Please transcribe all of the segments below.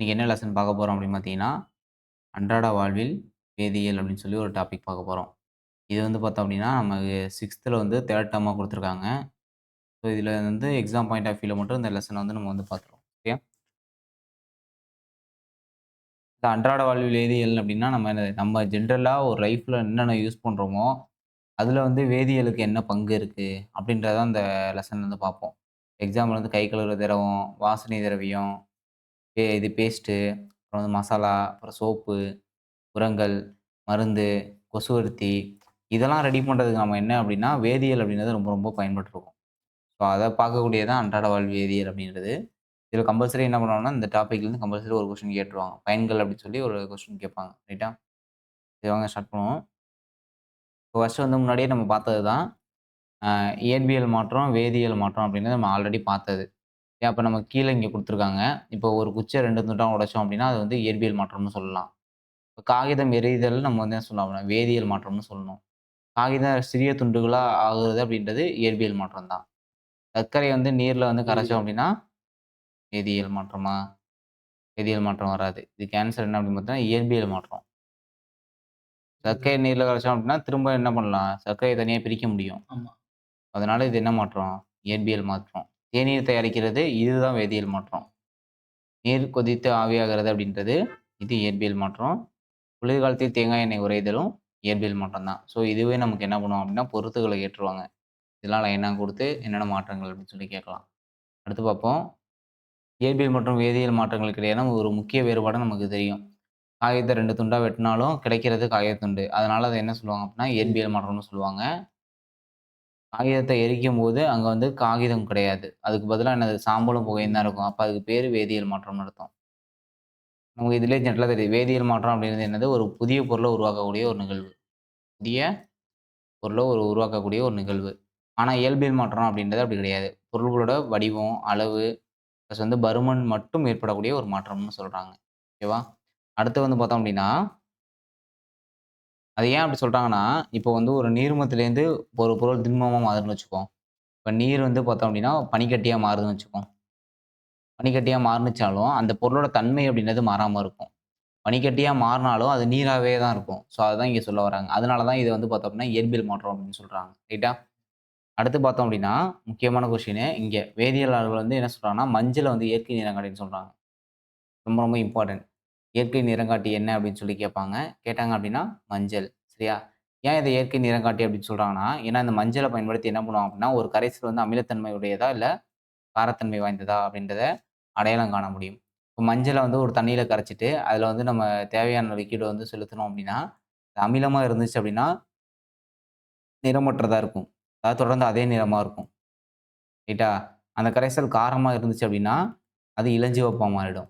இன்றைக்கி என்ன லெசன் பார்க்க போகிறோம் அப்படின்னு பார்த்தீங்கன்னா, அன்றாட வாழ்வில் வேதியியல் அப்படின்னு சொல்லி ஒரு டாபிக் பார்க்க போகிறோம் இது வந்து பார்த்தோம் அப்படின்னா, நமக்கு சிக்ஸ்த்தில் வந்து தேர்ட் டேர்மாக கொடுத்துருக்காங்க ஸோ, இதில் வந்து எக்ஸாம் பாயிண்ட் ஆஃப் வியூவில் மட்டும் இந்த லெசனை வந்து நம்ம வந்து பார்த்துருவோம். ஓகே. இந்த அன்றாட வாழ்வில் வேதியியல் அப்படின்னா, நம்ம என்ன நம்ம ஜென்ரலாக ஒரு லைஃப்பில் என்னென்ன யூஸ் பண்ணுறோமோ அதில் வந்து வேதியியலுக்கு என்ன பங்கு இருக்குது அப்படின்றத அந்த லெசன் வந்து பார்ப்போம். எக்ஸாம்பிள் வந்து கை கழுவுற திரவம், வாசனை திரவியம், பே இது பேஸ்ட்டு, அப்புறம் வந்து மசாலா, அப்புறம் சோப்பு, உரங்கள், மருந்து, கொசுவர்த்தி இதெல்லாம் ரெடி பண்ணுறதுக்கு நம்ம என்ன அப்படின்னா, வேதியியல் அப்படின்றது ரொம்ப ரொம்ப பயன்பட்டுருக்கும். ஸோ, அத பார்க்கக்கூடியது தான் அன்றாட வாழ் வேதியியல் அப்படின்றது. இதில கம்பல்சரி என்ன பண்ணுவாங்கன்னா, இந்த டாபிக்லேருந்து கம்பல்சரி ஒரு கொஸ்டின் கேட்டுருவாங்க. பயன்கள் அப்படின்னு சொல்லி ஒரு கொஸ்டின் கேட்பாங்க. ரைட்டா? சரி வாங்க ஸ்டார்ட் பண்ணுவோம். இப்போ ஃபர்ஸ்ட் வந்து முன்னாடியே நம்ம பார்த்தது தான். அ இயற்பியல் மாற்றம், வேதியியல் மாற்றம் அப்படின்றது நம்ம ஆல்ரெடி பார்த்தது. ஏன் அப்ப நம்ம கீழ இங்க குடுத்துருக்காங்க. இப்போ ஒரு குச்சிய 2 துண்டா உடைச்சோம் அப்படின்னா, அது வந்து இயற்பியல் மாற்றம்னு சொல்லலாம். இப்ப காகிதம் எரிதல் நம்ம வந்து என்ன சொல்லலாம் வேதியியல் மாற்றம்னு சொல்லணும். காகிதம் சிறிய துண்டுகளா ஆகுறது அப்படின்றது இயற்பியல் மாற்றம் தான். சர்க்கரை வந்து நீர்ல வந்து கரைச்சோம் அப்படின்னா, வேதியியல் மாற்றமா? வேதியியல் மாற்றம் வராது. இதுக்கு ஆன்சர் என்ன அப்படின்னு பார்த்தா, இயற்பியல் மாற்றம். சர்க்கரை நீர்ல கரைச்சோம் அப்படின்னா, திரும்ப என்ன பண்ணலாம்? சர்க்கரைய தனியா பிரிக்க முடியும். அதனால இது என்ன மாற்றம்? இயற்பியல் மாற்றம். தேநீர் தயாரிக்கிறது இதுதான் வேதியியல் மாற்றம். நீர் கொதித்து ஆவியாகிறது அப்படின்றது இது இயற்பியல் மாற்றம். குளிர்காலத்தில் தேங்காய் எண்ணெய் உறைதலும் இயற்பியல் மாற்றம் தான். ஸோ, இதுவே நமக்கு என்ன பண்ணுவோம் அப்படின்னா, பொருத்துகளை ஏற்றுவாங்க. இதெல்லாம் என்ன கொடுத்து என்னென்ன மாற்றங்கள் அப்படின்னு சொல்லி கேட்கலாம். அடுத்து பார்ப்போம். இயற்பியல் மற்றும் வேதியியல் மாற்றங்களுக்கு இடையான ஒரு முக்கிய வேறுபாடு நமக்கு தெரியும். காகிதத்தை ரெண்டு துண்டாக வெட்டினாலும் கிடைக்கிறது காகித துண்டு. அதனால அதை என்ன சொல்லுவாங்க அப்படின்னா, இயற்பியல் மாற்றம்னு சொல்லுவாங்க. காகிதத்தை எரிக்கும் போது அங்கே வந்து காகிதம் கிடையாது. அதுக்கு பதிலாக என்னது சாம்பலும், புகையும் தான் இருக்கும். அப்போ அதுக்கு பேர் வேதியியல் மாற்றம்னு அர்த்தம். நமக்கு இதிலே ஜென்ரலா தெரியும். வேதியியல் மாற்றம் அப்படின்றது என்னது? ஒரு புதிய பொருளை உருவாக்கக்கூடிய ஒரு நிகழ்வு. புதிய பொருளை ஒரு உருவாக்கக்கூடிய ஒரு நிகழ்வு. ஆனால் இயல்பியல் மாற்றம் அப்படின்றது அப்படி கிடையாது. பொருள்களோட வடிவம், அளவு ப்ளஸ் வந்து பருமன் மட்டும் ஏற்படக்கூடிய ஒரு மாற்றம்னு சொல்கிறாங்க ஓகேவா? அடுத்து வந்து பார்த்தோம் அப்படின்னா அது ஏன் அப்படி சொல்கிறாங்கன்னா இப்போ வந்து ஒரு நீர்மத்திலேருந்து ஒரு பொருள் திண்மமாக மாறுதுன்னு வச்சுக்கோம் இப்போ நீர் வந்து பார்த்தோம் அப்படின்னா, பனிக்கட்டியாக மாறுதுன்னு வச்சுக்கோம் பனிக்கட்டியாக மாறுனுச்சாலும், அந்த பொருளோட தன்மை அப்படின்றது மாறாமல் இருக்கும். பனிக்கட்டியாக மாறினாலும் அது நீராகவே தான் இருக்கும். ஸோ, அதுதான் இங்கே சொல்ல வராங்க. அதனால தான் இது வந்து பார்த்தோம் அப்படின்னா, இயற்பியல் மாற்றம் அப்படின்னு சொல்கிறாங்க ரைட்டா? அடுத்து பார்த்தோம் அப்படின்னா, முக்கியமான கொஸ்டினு இங்கே வேதியியலாளர்கள் வந்து என்ன சொல்கிறாங்கன்னா மஞ்சளை வந்து இயற்கை நிறங்காட்டின்னு சொல்கிறாங்க ரொம்ப ரொம்ப இம்பார்ட்டன்ட். இயற்கை நிறங்காட்டி என்ன அப்படின்னு சொல்லி கேட்பாங்க. கேட்டாங்க அப்படின்னா, மஞ்சள். சரியா? ஏன் இதை இயற்கை நிறங்காட்டி அப்படின்னு சொல்கிறாங்கன்னா ஏன்னா இந்த மஞ்சளை பயன்படுத்தி என்ன பண்ணுவாங்க அப்படின்னா, ஒரு கரைசல் வந்து அமிலத்தன்மை உடையதா, இல்லை காரத்தன்மை வாய்ந்ததா அப்படின்றத அடையாளம் காண முடியும். இப்போ மஞ்சளை வந்து ஒரு தண்ணியில் கரைச்சிட்டு அதில் வந்து நம்ம தேவையான லிக்விட வந்து செலுத்தினோம் அப்படின்னா, அமிலமாக இருந்துச்சு அப்படின்னா நிறமற்றதாக இருக்கும். அதாவது தொடர்ந்து அதே நிறமாக இருக்கும். ரைட்டா? அந்த கரைசல் காரமாக இருந்துச்சு அப்படின்னா, அது இளஞ்சிவப்பாக மாறிடும்.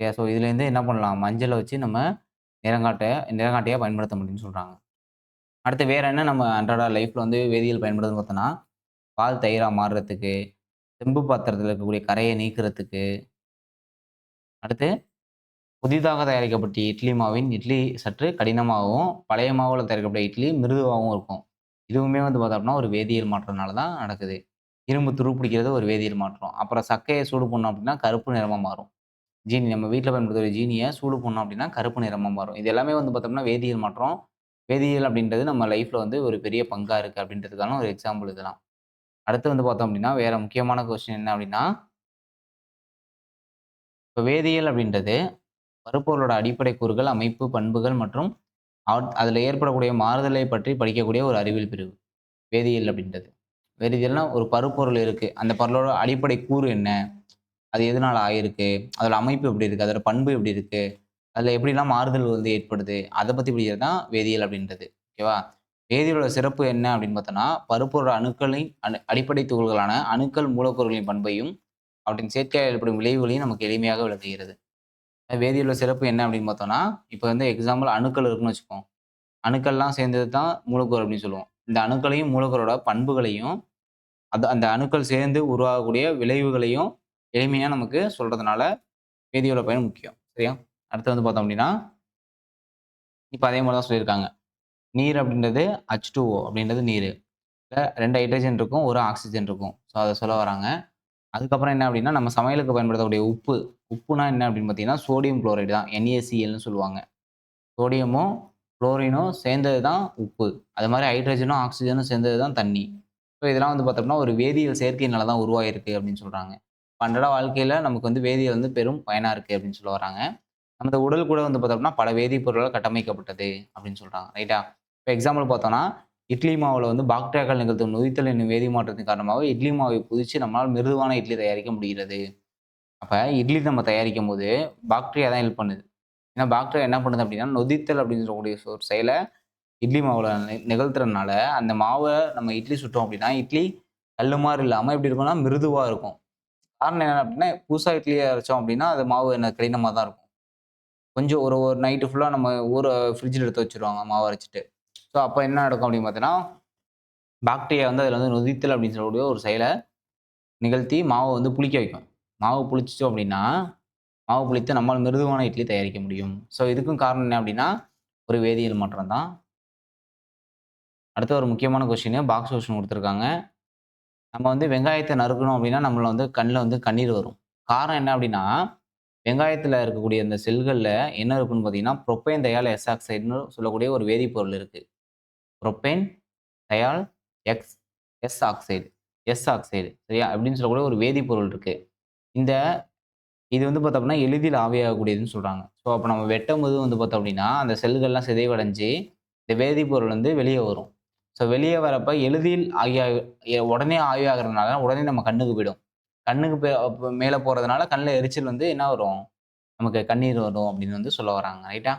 சரியா? ஸோ, இதுலேருந்து என்ன பண்ணலாம்? மஞ்சளை வச்சு நம்ம நிறங்காட்ட நிறங்காட்டையாக பயன்படுத்த முடியும்னு சொல்கிறாங்க அடுத்து வேறு என்ன நம்ம அன்றாட லைஃப்பில் வந்து வேதியியல் பயன்படுதுன்னு பார்த்தோன்னா பால் தயிராக மாறுறதுக்கு, செம்பு பாத்திரத்தில் இருக்கக்கூடிய கரையை நீக்கிறதுக்கு அடுத்து புதிதாக தயாரிக்கப்பட்ட இட்லி மாவின் இட்லி சற்று கடினமாகவும், பழைய மாவில் தயாரிக்கப்பட்ட இட்லி மிருதுவாகவும் இருக்கும். இதுவுமே வந்து பார்த்தோம் அப்படின்னா, ஒரு வேதியியல் மாற்றம்னால தான் நடக்குது. இரும்பு துருப்பிடிக்கிறது ஒரு வேதியியல் மாற்றம். அப்புறம் சக்கையை சூடு பண்ணோம் அப்படின்னா, கருப்பு நிறமாக மாறும். ஜீனி நம்ம வீட்டில் பயன்படுத்துகிற ஜீனியை சூடு பண்ணோம் அப்படின்னா, கருப்பு நிறமாக மாறும். இது எல்லாமே வந்து பார்த்தோம்னா, வேதியியல் மாற்றம். வேதியியல் அப்படின்றது நம்ம லைஃப்பில் வந்து ஒரு பெரிய பங்காக இருக்குது அப்படின்றதுக்கான ஒரு எக்ஸாம்பிள் இதெல்லாம். அடுத்து வந்து பார்த்தோம் அப்படின்னா, வேறு முக்கியமான கொஸ்டின் என்ன அப்படின்னா இப்போ வேதியியல் அப்படின்றது, பருப்பொருளோட அடிப்படை கூறுகள், அமைப்பு, பண்புகள் மற்றும் அவ் அதில் ஏற்படக்கூடிய மாறுதலை பற்றி படிக்கக்கூடிய ஒரு அறிவியல் பிரிவு. வேதியியல் அப்படின்றது. வேதியியல்னால் ஒரு பருப்பொருள் இருக்குது அந்த பொருளோட அடிப்படை கூறு என்ன? அது எதனால் ஆயிருக்கு? அதோட அமைப்பு எப்படி இருக்குது அதோட பண்பு எப்படி இருக்குது அதில் எப்படிலாம் மாறுதல் வந்து ஏற்படுது? அதை பற்றி பிடிக்கிறது தான் வேதியியல் அப்படின்றது. ஓகேவா? வேதியியலோட சிறப்பு என்ன அப்படின்னு பார்த்தோன்னா பருப்பொருளோட அணுக்களின் அணு அடிப்படை துகள்களான அணுக்கள், மூலக்கூறுகளின் பண்பையும், அவற்றின் சேர்க்கையால் ஏற்படும் விளைவுகளையும் நமக்கு எளிமையாக விளக்குகிறது. வேதியியலோட சிறப்பு என்ன அப்படின்னு பார்த்தோம்னா, இப்போ வந்து எக்ஸாம்பிள் அணுக்கள் இருக்குன்னு வச்சுக்கோம் அணுக்கள்லாம் சேர்ந்தது தான் மூலக்கூறு அப்படின்னு சொல்லுவோம். இந்த அணுக்களையும், மூலக்கூறோட பண்புகளையும், அது அந்த அணுக்கள் சேர்ந்து உருவாகக்கூடிய விளைவுகளையும் எளிமையாக நமக்கு சொல்கிறதுனால வேதியோட பயன் முக்கியம். சரியா? அடுத்து வந்து பார்த்தோம் அப்படின்னா இப்போ அதே மாதிரி தான் சொல்லியிருக்காங்க. நீர் அப்படின்றது H2O அப்படின்றது நீர் ரெண்டு ஹைட்ரஜன் இருக்கும், ஒரு ஆக்சிஜன் இருக்கும். ஸோ, அதை சொல்ல வராங்க. அதுக்கப்புறம் என்ன அப்படின்னா, நம்ம சமையலுக்கு பயன்படுத்தக்கூடிய உப்பு. உப்புனா என்ன அப்படின்னு பார்த்தீங்கன்னா, சோடியம் குளோரைடு தான். என்ஏசிஎல்னு சொல்லுவாங்க. சோடியமும், குளோரினும் சேர்ந்தது தான் உப்பு. அது மாதிரி ஹைட்ரஜனும், ஆக்சிஜனும் சேர்ந்தது தான் தண்ணி. ஸோ இதெல்லாம் வந்து பார்த்தோம்னா, ஒரு வேதியியல் செயற்கையினால தான் உருவாயிருக்கு அப்படின்னு சொல்கிறாங்க அன்றாட வாழ்க்கையில் நமக்கு வந்து வேதியியல் வந்து பெரும் பயனாக இருக்குது அப்படின்னு சொல்ல வராங்க. நமது உடல் கூட வந்து பார்த்தோம்னா, பல வேதிப்பொருளால் கட்டமைக்கப்பட்டது அப்படின்னு சொல்கிறாங்க ரைட்டா? இப்போ எக்ஸாம்பிள் பார்த்தோம்னா, இட்லி மாவில் வந்து பாக்டீரியாக்கள் நிகழ்த்தும் நொதித்தல் என்னும் வேதி மாற்றத்தின் காரணமாக இட்லி மாவை புதிச்சு நம்மளால் மிருதுவான இட்லி தயாரிக்க முடிகிறது. அப்போ இட்லி நம்ம தயாரிக்கும் போது பாக்டீரியா தான் ஹெல்ப் பண்ணுது. ஏன்னா பாக்டீரியா என்ன பண்ணுது அப்படின்னா, நொதித்தல் அப்படின்னு சொல்லக்கூடிய ஒரு செயலை இட்லி மாவில் நிகழ்த்துறதுனால அந்த மாவை நம்ம இட்லி சுட்டோம் அப்படின்னா, இட்லி கல்லு மாதிரி இல்லாமல் எப்படி இருக்கும்னா, மிருதுவாக இருக்கும். காரணம் என்ன அப்படின்னா, புதுசாக இட்லியை அரைச்சோம் அப்படின்னா, அது மாவு என்ன கடினமாக தான் இருக்கும். கொஞ்சம் ஒரு ஒரு நைட்டு ஃபுல்லாக நம்ம ஊற ஃப்ரிட்ஜில் எடுத்து வச்சுருவாங்க மாவு அரைச்சிட்டு ஸோ அப்போ என்ன நடக்கும் அப்படின்னு பார்த்தீங்கன்னா, பாக்டீரியா வந்து அதில் வந்து நொதித்தல் அப்படின்னு சொல்லக்கூடிய ஒரு செயலை நிகழ்த்தி மாவை வந்து புளிக்க வைக்கும். மாவு புளிச்சிச்சோம் அப்படின்னா, மாவு புளித்து நம்மால் மிருதுவான இட்லி தயாரிக்க முடியும். ஸோ இதுக்கும் காரணம் என்ன அப்படின்னா, ஒரு வேதியியல் மாற்றம் தான். அடுத்த ஒரு முக்கியமான கொஸ்டின் பாக்ஸ் கொஸ்டின் கொடுத்துருக்காங்க நம்ம வந்து வெங்காயத்தை நறுக்கணும் அப்படின்னா, நம்மள வந்து கண்ணில் வந்து கண்ணீர் வரும். காரணம் என்ன அப்படின்னா, வெங்காயத்தில் இருக்கக்கூடிய அந்த செல்களில் என்ன இருக்குன்னு பார்த்தீங்கன்னா, ப்ரொப்பைன் தயால் எஸ் ஆக்சைடுன்னு சொல்லக்கூடிய ஒரு வேதிப்பொருள் இருக்குது propyne Dayal X S oxide S oxide சரியா? அப்படின்னு சொல்லக்கூடிய ஒரு வேதிப்பொருள் இருக்குது இந்த இது வந்து பார்த்தோம்னா, எளிதில் ஆவியாகக்கூடியதுன்னு சொல்கிறாங்க ஸோ அப்போ நம்ம வெட்டும்போது வந்து பார்த்தோம் அப்படின்னா, அந்த செல்கள்லாம் சிதைவடைஞ்சு, இந்த வேதிப்பொருள் வந்து வெளியே வரும். ஸோ வெளியே வரப்ப எளிதில் ஆகிய உடனே ஆவியாகுறதுனால, உடனே நம்ம கண்ணுக்கு போயிடும். கண்ணுக்கு மேலே போகிறதுனால கண்ணில் எரிச்சல் வந்து என்ன வரும்? நமக்கு கண்ணீர் வரும் அப்படின்னு வந்து சொல்ல வராங்க. ரைட்டா?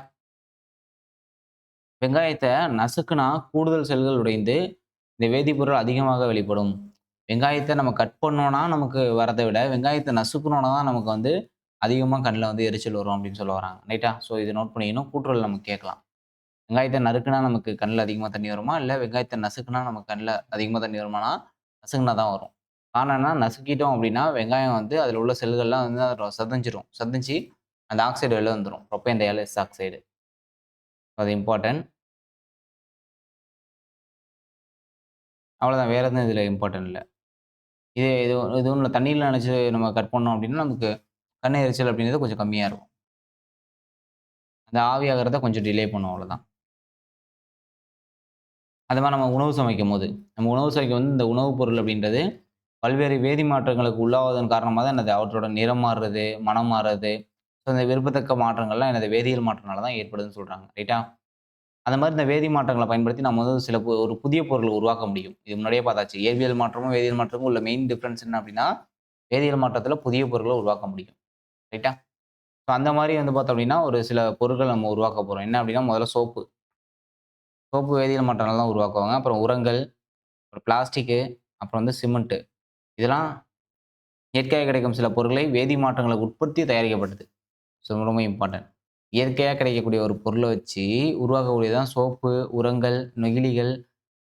வெங்காயத்தை நசுக்குனா கூடுதல் செல்கள் உடைந்து, இந்த வேதிப்பொருள் அதிகமாக வெளிப்படும். வெங்காயத்தை நம்ம கட் பண்ணோன்னா நமக்கு வரதை விட, வெங்காயத்தை நசுக்கணும்னா தான் நமக்கு வந்து அதிகமாக கண்ணில் வந்து எரிச்சல் வரும் அப்படின்னு சொல்ல வராங்க. ரைட்டா? ஸோ இது நோட் பண்ணிக்கணும். கூற்றுகள் நம்ம கேட்கலாம். வெங்காயத்தை நறுக்குனா நமக்கு கண்ணில் அதிகமாக தண்ணி வருமா? இல்லை வெங்காயத்தை நசுக்குனா நமக்கு கண்ணில் அதிகமாக தண்ணி வருமானா? நசுக்குனா தான் வரும். காரணம்னா என்ன? நசுக்கிட்டோம் அப்படின்னா, வெங்காயம் வந்து அதில் உள்ள செல்கள்லாம் வந்து அதில சதஞ்சிரும் சிதஞ்சு அந்த ஆக்சைடு வெளில வந்துடும் புரோப்பேன் தயால் ஆக்சைடு. அது இம்பார்ட்டன்ட். அவ்வளோதான். வேறு எதுவும் இதில் இம்பார்ட்டன்ட் இல்லை இது இது இது ஒண்ணும் தண்ணியில் நினச்சி நம்ம கட் பண்ணோம் அப்படின்னா, நமக்கு கண் எரிச்சல் அப்படிங்கிறது கொஞ்சம் கம்மியாக இருக்கும். அந்த ஆவியாகிறத கொஞ்சம் டிலே பண்ணும் அவ்வளோதான். அது மாதிரி நம்ம உணவு சமைக்கும் போது நம்ம உணவு சமைக்கும்போது இந்த உணவுப் பொருள் அப்படின்றது, பல்வேறு வேதி மாற்றங்களுக்கு உள்ளாவதன் காரணமாக தான் என்னது அவற்றோட நிறம் மாறுறது, மனம் மாறுறது, ஸோ இந்த விரும்பத்தக்க மாற்றங்கள்லாம் எனது வேதியியல் மாற்றனால தான் ஏற்படுதுன்னு சொல்கிறாங்க ரைட்டா? அந்த மாதிரி இந்த வேதி மாற்றங்களை பயன்படுத்தி நம்ம வந்து சில ஒரு புதிய பொருள உருவாக்க முடியும். இது முன்னாடியே பார்த்தாச்சு. இயற்பியல் மாற்றமும், வேதியியல் மாற்றமும் உள்ள மெயின் டிஃப்ரென்ஸ் என்ன அப்படின்னா, வேதியியல் மாற்றத்தில் புதிய பொருளை உருவாக்க முடியும். ரைட்டா? ஸோ அந்த மாதிரி வந்து பார்த்தோம் அப்படின்னா, ஒரு சில பொருட்கள் நம்ம உருவாக்க போகிறோம் என்ன அப்படின்னா, முதல்ல சோப்பு. சோப்பு வேதியியல் மாற்றங்கள் தான் உருவாக்குவாங்க. அப்புறம் உரங்கள், அப்புறம் பிளாஸ்டிக்கு, அப்புறம் வந்து சிமெண்ட்டு இதெல்லாம் இயற்கையாக கிடைக்கும் சில பொருட்களை வேதி மாற்றங்களுக்கு உட்படுத்தி தயாரிக்கப்பட்டது. ஸோ ரொம்ப இம்பார்ட்டன்ட். இயற்கையாக கிடைக்கக்கூடிய ஒரு பொருளை வச்சு உருவாக்கக்கூடியது தான் சோப்பு, உரங்கள், நெகிழிகள்,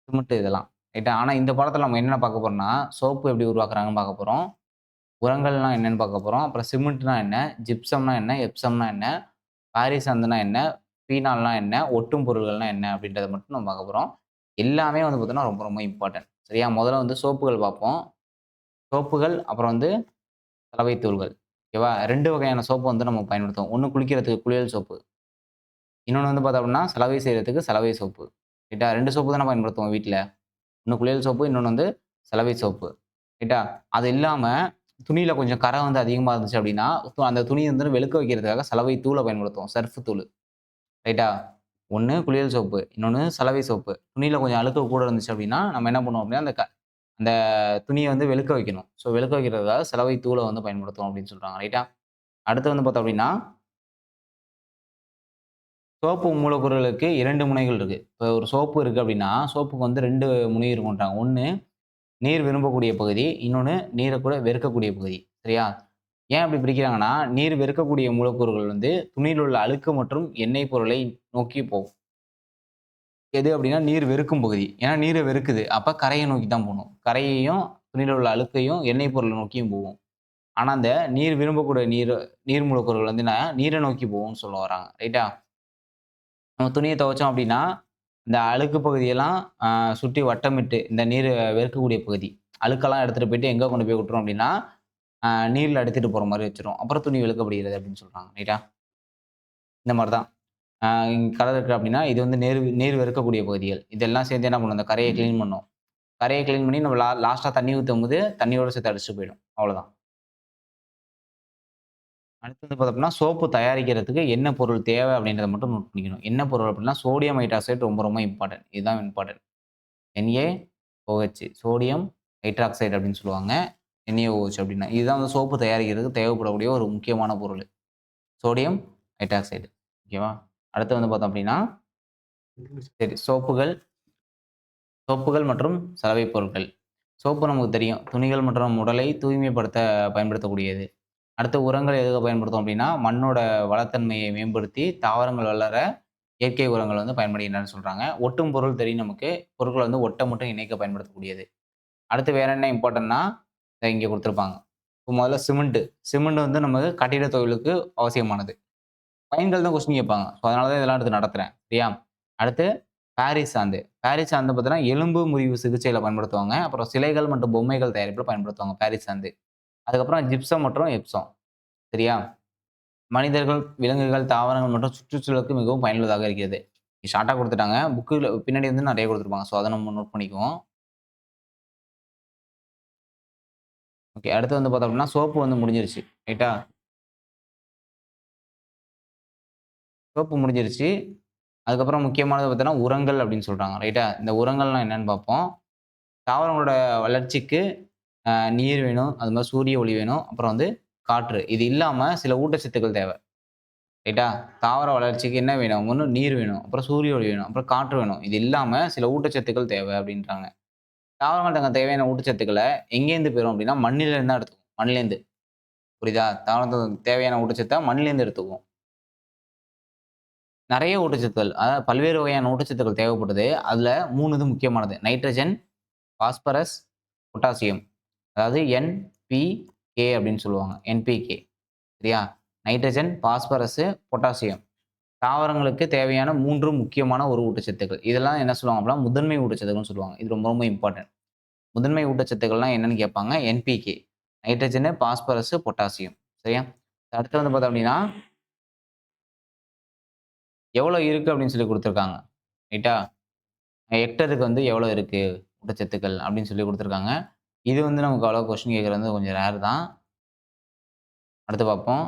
சிமெண்ட்டு இதெல்லாம். ரைட்டா? ஆனால் இந்த படத்தில் நம்ம என்னென்ன பார்க்க போகிறோம்னா சோப்பு எப்படி உருவாக்குறாங்கன்னு பார்க்க போகிறோம் உரங்கள்னா என்னென்னு பார்க்க போகிறோம் அப்புறம் சிமெண்ட்னா என்ன? ஜிப்சம்னா என்ன? எப்சம்னா என்ன? பாரிஸ் என்ன? ஃபீனால்லாம் என்ன? ஒட்டும் பொருள்கள்லாம் என்ன? அப்படின்றத மட்டும் நம்ம பார்க்க போகிறோம் எல்லாமே வந்து பார்த்தோன்னா ரொம்ப ரொம்ப இம்பார்ட்டன்ட். சரியா? முதல்ல வந்து சோப்புகள் பார்ப்போம். சோப்புகள், அப்புறம் வந்து சலவை தூள்கள். ஓகேவா? ரெண்டு வகையான சோப்பு வந்து நம்ம பயன்படுத்துவோம். ஒன்று குளிக்கிறதுக்கு குளியல் சோப்பு. இன்னொன்று வந்து பார்த்தோம் அப்படின்னா, சலவை செய்கிறதுக்கு சலவை சோப்பு. ரைட்டா? ரெண்டு சோப்பு தானே பயன்படுத்துவோம் வீட்டில் ஒன்று குளியல் சோப்பு, இன்னொன்று வந்து சலவை சோப்பு. ரைட்டா? அது இல்லாமல் துணியில் கொஞ்சம் கரை வந்து அதிகமாக இருந்துச்சு அப்படின்னா, அந்த துணி வந்து வெளுக்க வைக்கிறதுக்காக சலவை தூளை பயன்படுத்துவோம். சர்ஃப் தூள் ரைட்டா? ஒன்று குளியல் சோப்பு, இன்னொன்று சலவை சோப்பு. துணியில் கொஞ்சம் அழுக்கு கூட இருந்துச்சு அப்படின்னா, நம்ம என்ன பண்ணுவோம் அப்படின்னா, அந்த க அந்த துணியை வந்து வெளுக்க வைக்கணும். ஸோ வெளுக்க வைக்கிறதுக்காக சலவை தூளை வந்து பயன்படுத்துவோம் அப்படின்னு சொல்கிறாங்க ரைட்டா? அடுத்து வந்து பார்த்தோம் அப்படின்னா சோப்பு மூலப்பொருளுக்கு இரண்டு முனைகள் இருக்குது இப்போ ஒரு சோப்பு இருக்குது அப்படின்னா, சோப்புக்கு வந்து ரெண்டு முனை இருக்குன்றாங்க. ஒன்று நீர் விரும்பக்கூடிய பகுதி, இன்னொன்று நீரை கூட வெறுக்கக்கூடிய பகுதி. சரியா? ஏன் அப்படி பிரிக்கிறாங்கன்னா, நீர் வெறுக்கக்கூடிய மூலக்கூறுகள் வந்து துணியில் உள்ள அழுக்கு மற்றும் எண்ணெய் பொருளை நோக்கி போகும். எது அப்படின்னா, நீர் வெறுக்கும் பகுதி. ஏன்னா நீரை வெறுக்குது. அப்போ கரையை நோக்கி தான் போகணும் கரையையும், துணியில் உள்ள அழுக்கையும், எண்ணெய் பொருளை நோக்கியும் போகும். ஆனால் அந்த நீர் விரும்பக்கூடிய நீர் நீர் மூலக்கூறுகள் வந்து நான் நீரை நோக்கி போகும்னு சொல்ல வராங்க. ரைட்டா? நம்ம துணியை துவைச்சோம் அப்படின்னா, இந்த அழுக்கு பகுதியெல்லாம் சுற்றி வட்டமிட்டு இந்த நீர் வெறுக்கக்கூடிய பகுதி. அழுக்கெல்லாம் எடுத்துட்டு போயிட்டு எங்கே கொண்டு போய் விட்டுரும் அப்படின்னா, நீர்ல எடுத்துட்டு போற மாரி வச்சுரும். அப்புறம் துணி வெளுக்கப்படுகிறது அப்படின்னு சொல்றாங்க. ரைட்டா? இந்த மாரி தான். அ கடல் இருக்கு அப்படின்னா, இது வந்து நீர் நீர் வெறுக்கக்கூடிய பகுதிகள். இதெல்லாம் சேர்ந்து என்ன பண்ணும்? அந்த கரைய கிளீன் பண்ணும். கரைய கிளீன் பண்ணி நம்ம லா லாஸ்ட்டா தண்ணி ஊத்தும்போது, தண்ணியோட சேர்த்து அடிச்சுட்டு போயிடும். அவ்வளோதான். அடுத்தது பார்த்தோம்னா, சோப்பு தயாரிக்கிறதுக்கு என்ன பொருள் தேவை அப்படின்றத மட்டும் நோட் பண்ணிக்கணும். என்ன பொருள் அப்படின்னா, சோடியம் ஹைட்ராக்சைடு ரொம்ப ரொம்ப இம்பார்ட்டன்ட். இதுதான் இம்பார்ட்டன்ட். NaOH சோடியம் ஹைட்ராக்சைடு அப்படின்னு சொல்லுவாங்க. NaOH அப்படின்னா. இதுதான் வந்து சோப்பு தயாரிக்கிறதுக்கு தேவைப்படக்கூடிய ஒரு முக்கியமான பொருள். Sodium hydroxide. ஓகேவா? அடுத்து வந்து பார்த்தோம் அப்படின்னா, சரி சோப்புகள் சோப்புகள் மற்றும் சலவை பொருட்கள். சோப்பு நமக்கு தெரியும். துணிகள் மற்றும் உடலை தூய்மைப்படுத்த பயன்படுத்தக்கூடியது. அடுத்து உரங்கள் எதுக்கு பயன்படுத்தும் அப்படின்னா, மண்ணோட வளத்தன்மையை மேம்படுத்தி தாவரங்கள் வளர இயற்கை உரங்கள் வந்து பயன்படுகின்றனன்னு சொல்றாங்க. ஒட்டும் பொருள் தெரியும் நமக்கு. பொருட்களை வந்து ஒட்ட மட்டும் இணைக்க பயன்படுத்தக்கூடியது. அடுத்து வேற என்ன இம்பார்ட்டன்னா இங்கே கொடுத்துருப்பாங்க இப்போ முதல்ல சிமெண்ட்டு சிமெண்ட் வந்து நமக்கு கட்டிட தொழிலுக்கு அவசியமானது. பயன்கள் தான் கொஸ்டின் கேட்பாங்க. ஸோ அதனால தான் இதெல்லாம் எடுத்து நடத்துகிறேன் சரியா? அடுத்து பாரிஸ் சாந்து. பாரிஸ் சாந்து பார்த்தீங்கன்னா, எலும்பு முறிவு சிகிச்சையில் பயன்படுத்துவாங்க. அப்புறம் சிலைகள் மற்றும் பொம்மைகள் தயாரிப்பில் பயன்படுத்துவாங்க பாரிஸ் சாந்து. அதுக்கப்புறம் ஜிப்சம் மற்றும் எப்சம். சரியா? மனிதர்கள், விலங்குகள், தாவரங்கள் மற்றும் சுற்றுச்சூழலுக்கு மிகவும் பயனுள்ளதாக இருக்கிறது. ஷார்ட்டாக கொடுத்துட்டாங்க புக்கில் பின்னாடி வந்து நிறைய கொடுத்துருப்பாங்க ஸோ அதை நம்ம நோட் பண்ணிக்குவோம். ஓகே. அடுத்து வந்து பார்த்தோம் அப்படின்னா, சோப்பு வந்து முடிஞ்சிருச்சு. ரைட்டா? சோப்பு முடிஞ்சிருச்சு. அதுக்கப்புறம் முக்கியமானது பார்த்தோன்னா உரங்கள் அப்படின்னு சொல்கிறாங்க ரைட்டா? இந்த உரங்கள்லாம் என்னன்னு பார்ப்போம். தாவரங்களோட வளர்ச்சிக்கு நீர் வேணும். அது மாதிரி சூரிய ஒளி வேணும். அப்புறம் வந்து காற்று. இது இல்லாமல் சில ஊட்டச்சத்துக்கள் தேவை. ரைட்டா? தாவர வளர்ச்சிக்கு என்ன வேணும்? ஒன்று நீர் வேணும். அப்புறம் சூரிய ஒளி வேணும். அப்புறம் காற்று வேணும். இது இல்லாமல் சில ஊட்டச்சத்துக்கள் தேவை அப்படின்றாங்க. தாவரங்கள் தங்க தேவையான ஊட்டச்சத்துக்களை எங்கேருந்து பெறும் அப்படின்னா, மண்ணிலேருந்து தான் எடுத்துக்கும். மண்லேருந்து. புரியுதா? தாவரத்துக்கு தேவையான ஊட்டச்சத்தை மண்ணிலேருந்து எடுத்துக்கும். நிறைய ஊட்டச்சத்துக்கள். அதாவது பல்வேறு வகையான ஊட்டச்சத்துக்கள் தேவைப்படுது. அதில் மூணு இது முக்கியமானது. Nitrogen, phosphorus, potassium. அதாவது என்.பி.கே அப்படின்னு சொல்லுவாங்க. என்பிகே. சரியா? Nitrogen, phosphorus, potassium. தாவரங்களுக்கு தேவையான மூன்று முக்கியமான ஒரு ஊட்டச்சத்துக்கள். இதெல்லாம் என்ன சொல்லுவாங்க அப்படின்னா, முதன்மை ஊட்டச்சத்துக்கள்னு சொல்லுவாங்க. இது ரொம்ப ரொம்ப இம்பார்ட்டன்ட். முதன்மை ஊட்டச்சத்துக்கள்லாம் என்னன்னு கேட்பாங்க. என்பிகே. Nitrogen, phosphorus, potassium. சரியா? அடுத்து வந்து பார்த்தோம் அப்படின்னா எவ்வளோ இருக்கு அப்படின்னு சொல்லி கொடுத்துருக்காங்க ரைட்டா? ஹெக்டருக்கு வந்து எவ்வளோ இருக்கு ஊட்டச்சத்துக்கள் அப்படின்னு சொல்லி கொடுத்துருக்காங்க இது வந்து நமக்கு அவ்வளோ கொஸ்டின் கேட்குறது வந்து கொஞ்சம் ரேர் தான். அடுத்து பார்ப்போம்.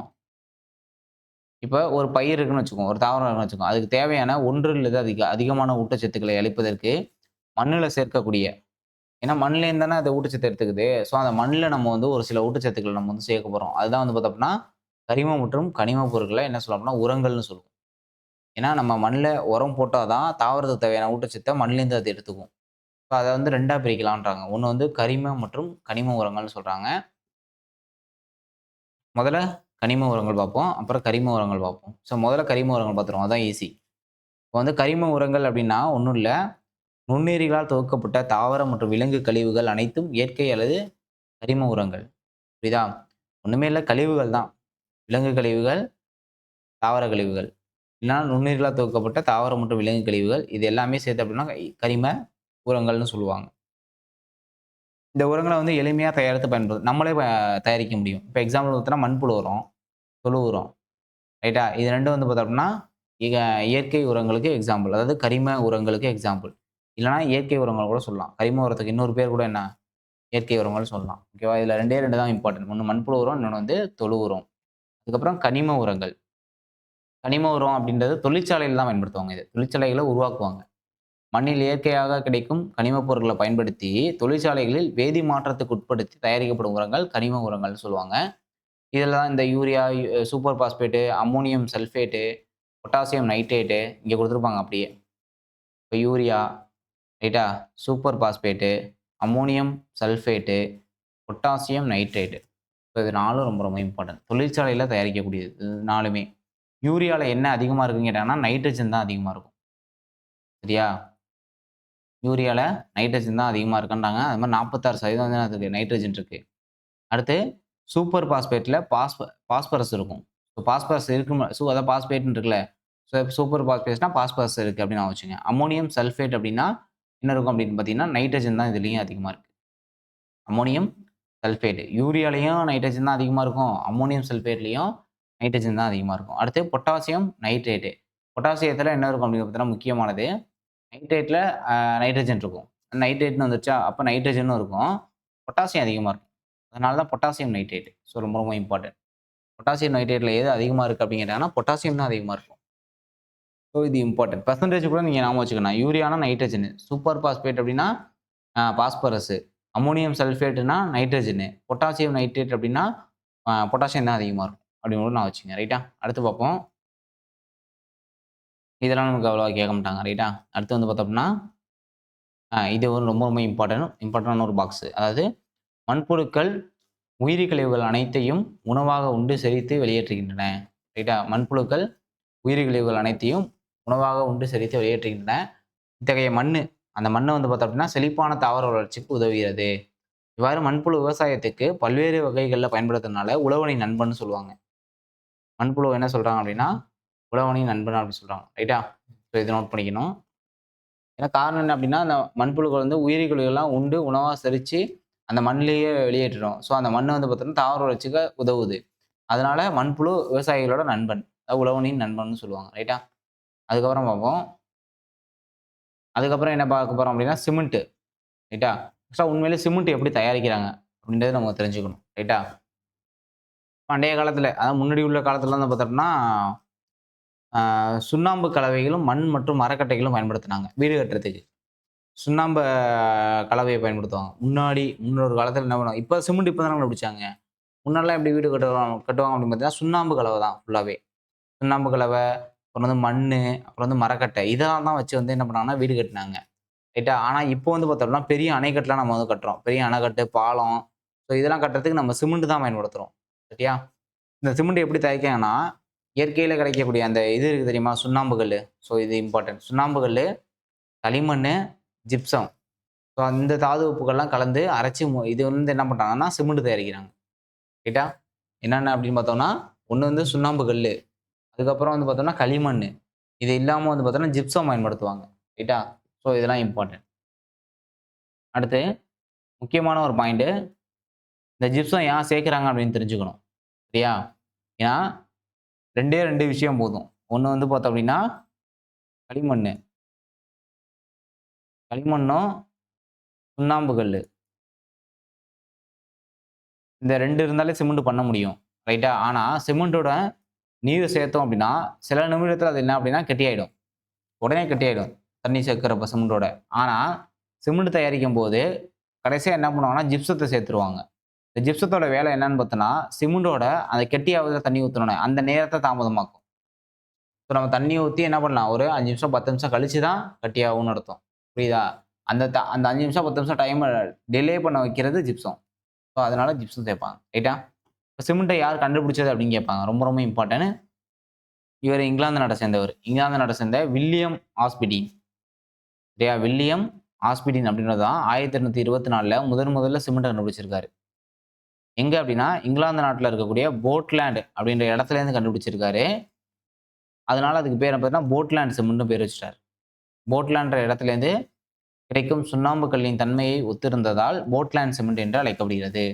இப்போ ஒரு பயிர் இருக்குன்னு வச்சுக்குவோம். ஒரு தாவரம் இருக்குன்னு வச்சுக்குவோம். அதுக்கு தேவையான 1 அல்லது அதிக அதிகமான ஊட்டச்சத்துக்களை அளிப்பதற்கு மண்ணில் சேர்க்கக்கூடிய ஏன்னா மண்லேருந்து தானே அது ஊட்டச்சத்து எடுத்துக்குது. ஸோ அந்த மண்ணில் நம்ம வந்து ஒரு சில ஊட்டச்சத்துக்களை நம்ம வந்து சேர்க்க போகிறோம் அதுதான் வந்து பார்த்தோம்னா கரிமம் கரிம மற்றும் கனிம பொருட்களை என்ன சொல்லுவோம் உரங்கள்னு சொல்லுவோம். ஏன்னா நம்ம மண்ணில் உரம் போட்டால் தான் தாவரத்துக்கு தேவையான ஊட்டச்சத்தை மண்லேருந்து அது எடுத்துக்கும். ஸோ அதை வந்து ரெண்டாக பிரிக்கலான்றாங்க. ஒன்று வந்து கரிம மற்றும் கனிம உரங்கள்னு சொல்கிறாங்க முதல்ல கனிம உரங்கள் பார்ப்போம். அப்புறம் கரிம உரங்கள் பார்ப்போம். ஸோ முதல்ல கரிம உரங்கள் பார்த்துருவோம். அதான் ஈஸி. இப்போ வந்து கரிம உரங்கள் அப்படின்னா ஒன்றும் இல்லை நுண்ணுயிரிகளால் தொகுக்கப்பட்ட தாவர மற்றும் விலங்கு கழிவுகள் அனைத்தும் இயற்கை அல்லது கரிம உரங்கள். புரியுதா? ஒன்றுமே இல்லை கழிவுகள் தான். விலங்கு கழிவுகள், தாவர கழிவுகள். இல்லைனா நுண்ணுயிர்களால் தொகுக்கப்பட்ட தாவர மற்றும் விலங்கு கழிவுகள். இது எல்லாமே சேர்த்து அப்படின்னா கரிம உரங்கள்னு சொல்லுவாங்க. இந்த உரங்களை வந்து எளிமையாக தயாரித்து பயன்படுத்த நம்மளே தயாரிக்க முடியும். இப்போ எக்ஸாம்பிள் பார்த்தோன்னா மண்புழு உரம், தொழு உரம். ரைட்டா? இது ரெண்டும் வந்து பார்த்தோம் அப்படின்னா, இயற்கை உரங்களுக்கு எக்ஸாம்பிள். அதாவது கரிம உரங்களுக்கு எக்ஸாம்பிள். இல்லைனா இயற்கை உரங்கள் கூட சொல்லலாம். கரிம உரத்துக்கு இன்னொரு பேர் கூட என்ன? இயற்கை உரங்கள் சொல்லலாம். ஓகேவா? இதில் ரெண்டே ரெண்டு தான் இம்பார்ட்டன்ட். ஒன்று மண்புழு உரம், இன்னொன்று வந்து தொழு உரம். அதுக்கப்புறம் கனிம உரங்கள். கனிம உரம் அப்படின்றது தொழிற்சாலையில் தான் பயன்படுத்துவாங்க இது. தொழிற்சாலைகளை உருவாக்குவாங்க. மண்ணில் இயற்கையாக கிடைக்கும் கனிமப் பொருட்களை பயன்படுத்தி, தொழிற்சாலைகளில் வேதி மாற்றத்துக்கு உட்படுத்தி தயாரிக்கப்படும் உரங்கள் கனிம உரங்கள்னு சொல்லுவாங்க. இதில் தான் இந்த urea, super phosphate, ammonium sulphate, potassium nitrate இங்கே கொடுத்துருப்பாங்க அப்படியே. இப்போ யூரியா, ரைட்டா? Super phosphate, ammonium sulphate, potassium nitrate. So இது நாலும் ரொம்ப ரொம்ப இம்பார்ட்டன்ட். தொழிற்சாலையில் தயாரிக்கக்கூடியது. இது நாலுமே யூரியாவில் என்ன அதிகமாக இருக்குன்னு கேட்டாங்கன்னா, நைட்ரஜன் தான் அதிகமாக இருக்கும். சரியா? யூரியாவில் நைட்ரஜன் தான் அதிகமாக இருக்குன்றாங்க. அது மாதிரி நாற்பத்தாறு சதவீதம் வந்து அதுக்கு நைட்ரஜன் இருக்குது அடுத்து சூப்பர் பாஸ்பேட்டில் பாஸ்ப பாஸ்பரஸ் இருக்கும். ஸோ பாஸ்பரஸ் இருக்கு ஸோ அதான் பாஸ்பேட்னு இருக்குல்ல. ஸோ சூப்பர் பாஸ்பேட்ஸ்னா பாஸ்பரஸ் இருக்குது அப்படின்னு நான் வச்சுக்கங்க. அம்மோனியம் சல்ஃபேட் அப்படின்னா என்ன இருக்கும் அப்படின்னு பார்த்தீங்கன்னா, நைட்ரஜன் தான் இதுலேயும் அதிகமாக இருக்குது அம்மோனியம் சல்ஃபேட்டு யூரியாலையும் நைட்ரஜன் தான் அதிகமாக இருக்கும். அம்மோனியம் சல்ஃபேட்லேயும் நைட்ரஜன் தான் அதிகமாக இருக்கும். அடுத்து பொட்டாசியம் நைட்ரேட்டு பொட்டாசியத்தில் என்ன இருக்கும் அப்படின்னு பார்த்தீங்கன்னா முக்கியமானது நைட்ரேட்டில் நைட்ரஜன் இருக்கும். நைட்ரேட்னு வந்துருச்சா அப்போ நைட்ரஜனும் இருக்கும். பொட்டாசியம் அதிகமாக இருக்கும். அதனால தான் பொட்டாசியம் நைட்ரேட் ஸோ ரொம்ப ரொம்ப இம்பார்ட்டன்ட் பொட்டாசியம் நைட்ரேட்டில் எது அதிகமாக இருக்குது அப்படிங்கிறதுனா பொட்டாசியம் தான் அதிகமாக இருக்கும். ஸோ இது இம்பார்ட்டன்ட் பர்சன்டேஜ் கூட நீங்கள் ஞாபகம் வச்சுக்கணும் யூரியானா நைட்ரஜன் சூப்பர் பாஸ்பேட் அப்படின்னா பாஸ்பரஸு அம்மோனியம் சல்ஃபேட்டுனா நைட்ரஜனு பொட்டாசியம் நைட்ரேட் அப்படின்னா பொட்டாசியம் தான் அதிகமாக இருக்கும். அப்படின்னு நான் வச்சுங்க ரைட்டா அடுத்து பார்ப்போம். இதெல்லாம் நமக்கு அவ்வளோவா கேட்க மாட்டாங்க. ரைட்டா அடுத்து வந்து பார்த்தோம்னா இது ஒரு ரொம்ப ரொம்ப இம்பார்ட்டன்ட் இம்பார்ட்டண்டான ஒரு பாக்ஸு அதாவது மண்புழுக்கள் உயிரி கழிவுகள் அனைத்தையும் உணவாக உண்டு செரித்து வெளியேற்றுகின்றன. ரைட்டா மண்புழுக்கள் உயிரி கழிவுகள் அனைத்தையும் உணவாக உண்டு செரித்து வெளியேற்றுகின்றன. இத்தகைய மண் அந்த மண்ணை வந்து பார்த்தோம் அப்படின்னா செழிப்பான தாவர வளர்ச்சிக்கு உதவுகிறது. இவ்வாறு மண்புழு விவசாயத்துக்கு பல்வேறு வகைகளில் பயன்படுத்துறதுனால உழவனின் நண்பன் சொல்லுவாங்க. மண்புழு என்ன சொல்கிறாங்க அப்படின்னா உழவனின் நண்பன் அப்படின்னு சொல்கிறாங்க ரைட்டா ஸோ இதை நோட் பண்ணிக்கணும். ஏன்னா காரணம் என்ன அப்படின்னா அந்த மண்புழுக்கள் வந்து உயிரி உண்டு உணவாக செரித்து அந்த மண்ணிலேயே வெளியேற்றிடும். ஸோ அந்த மண்ணை வந்து பார்த்தோம்னா தாவர வளர்ச்சிக்கு உதவுது. அதனால மண்புழு விவசாயிகளோட நண்பன் அதாவது உழவனின் நண்பன் சொல்லுவாங்க. ரைட்டா அதுக்கப்புறம் பார்ப்போம் அதுக்கப்புறம் என்ன பார்க்க போகிறோம் அப்படின்னா சிமெண்ட்டு. ரைட்டா? ஆக்சுவலாக உண்மையிலே சிமெண்ட் எப்படி தயாரிக்கிறாங்க அப்படின்றத நம்ம தெரிஞ்சுக்கணும். ரைட்டா? பண்டைய காலத்தில் அதாவது முன்னாடி உள்ள காலத்தில் வந்து பார்த்தோம்னா சுண்ணாம்பு கலவைகளும் மண் மற்றும் மரக்கட்டைகளும் பயன்படுத்தினாங்க வீடு கட்டுறதுக்கு. சுண்ணாம்பு கலவையை பயன்படுத்துவாங்க. முன்னாடி முன்னொரு காலத்தில் என்ன பண்ணுவாங்க இப்போ சிமெண்ட் இப்போ தான் பிடிச்சாங்க. முன்னாடிலாம் எப்படி வீடு கட்டுவாங்க கட்டுவாங்க அப்படின்னு பார்த்தீங்கன்னா சுண்ணாம்பு கலவை தான் ஃபுல்லாகவே சுண்ணாம்பு கலவை அப்புறம் வந்து மண் அப்புறம் வந்து மரக்கட்டை இதெல்லாம் தான் வச்சு வந்து என்ன பண்ணாங்கன்னா வீடு கட்டினாங்க. ரைட்டா? ஆனால் இப்போ வந்து பார்த்தோம்னா பெரிய அணைக்கட்டுலாம் நம்ம வந்து கட்டுறோம். பெரிய அணைக்கட்டு பாலம். ஸோ இதெல்லாம் கட்டுறதுக்கு நம்ம சிமெண்ட் தான் பயன்படுத்துகிறோம் சரியா? இந்த சிமெண்ட் எப்படி தயாரிக்காங்கன்னா இயற்கையில் கிடைக்கக்கூடிய அந்த இது இருக்குது தெரியுமா? சுண்ணாம்பு கல் ஸோ இது இம்பார்ட்டன்ட் சுண்ணாம்பு கல் களிமண் ஜிப்சம். ஸோ அந்த தாது உப்புகள்லாம் கலந்து அரைச்சி இது வந்து என்ன பண்ணுறாங்கன்னா சிமெண்ட் தயாரிக்கிறாங்க. ரைட்டா? என்னென்ன அப்படின்னு பார்த்தோம்னா ஒன்று வந்து சுண்ணாம்பு கல் அதுக்கப்புறம் வந்து பார்த்தோம்னா களிமண் இது இல்லாமல் வந்து பார்த்தோம்னா ஜிப்சம் பயன்படுத்துவாங்க. ரைட்டா? ஸோ இதெல்லாம் இம்பார்ட்டன்ட் அடுத்து முக்கியமான ஒரு பாயிண்ட்டு இந்த ஜிப்சம் ஏன் சேர்க்குறாங்க அப்படின்னு தெரிஞ்சுக்கணும். சரியா? ஏன்னா ரெண்டே ரெண்டு விஷயம் போதும். ஒன்று வந்து பார்த்தோம் அப்படின்னா களிமண் களிமண்ணும் சுண்ணாம்பு கல் இந்த ரெண்டு இருந்தாலே சிமெண்ட் பண்ண முடியும். ரைட்டா? ஆனால் சிமெண்ட்டோட நீர் சேர்த்தோம் அப்படின்னா சில நிமிடத்தில் அது என்ன அப்படின்னா கெட்டியாயிடும். உடனே கெட்டியாயிடும். தண்ணி சேர்க்குறப்ப சிமெண்ட்டோட ஆனால் சிமெண்ட் தயாரிக்கும் போது கடைசியாக என்ன பண்ணுவாங்கன்னா ஜிப்சத்தை சேர்த்துருவாங்க. இந்த ஜிப்சத்தோட வேலை என்னன்னு பார்த்தோன்னா சிமெண்டோட அந்த கெட்டியாவது தண்ணி ஊற்றணும் அந்த நேரத்தை தாமதமாக்கும். ஸோ நம்ம தண்ணி ஊற்றி என்ன பண்ணலாம்? ஒரு அஞ்சு நிமிஷம் பத்து நிமிஷம் கழிச்சு தான் கட்டியாகும்னு அர்த்தம். புரியுதா? அந்த த அந்த அஞ்சு நிமிஷம் பத்து நிமிஷம் டைமை டிலே பண்ண வைக்கிறது ஜிப்சம். ஸோ அதனால ஜிப்சம் சேர்ப்பாங்க. ரைட்டா சிமெண்ட்டை யார் கண்டுபிடிச்சது அப்படின்னு கேட்பாங்க. ரொம்ப ரொம்ப இம்பார்ட்டன்ட் இவர் இங்கிலாந்து நாட்டை சேர்ந்தவர். இங்கிலாந்து நாட்டை சேர்ந்த வில்லியம் ஆஸ்பிடின். சரியா வில்லியம் ஆஸ்பிடின் அப்படின்றது தான் ஆயிரத்தி எட்நூத்தி இருபத்தி நாலில் முதன் முதல்ல சிமெண்ட்டை கண்டுபிடிச்சிருக்காரு. எங்கே அப்படின்னா இங்கிலாந்து நாட்டில் இருக்கக்கூடிய போட்லேண்ட் அப்படின்ற இடத்துலேருந்து கண்டுபிடிச்சிருக்காரு. அதனால அதுக்கு பேர் பார்த்தீங்கன்னா போட்லேண்ட் சிமெண்ட்னு பேர் வச்சுட்டார். போட்லேண்ட்ற இடத்துலேருந்து கிடைக்கும் சுண்ணாம்பு கல்லின் தன்மையை ஒத்திருந்ததால் போட்லேண்ட் சிமெண்ட் என்று அழைக்கப்படுகிறது.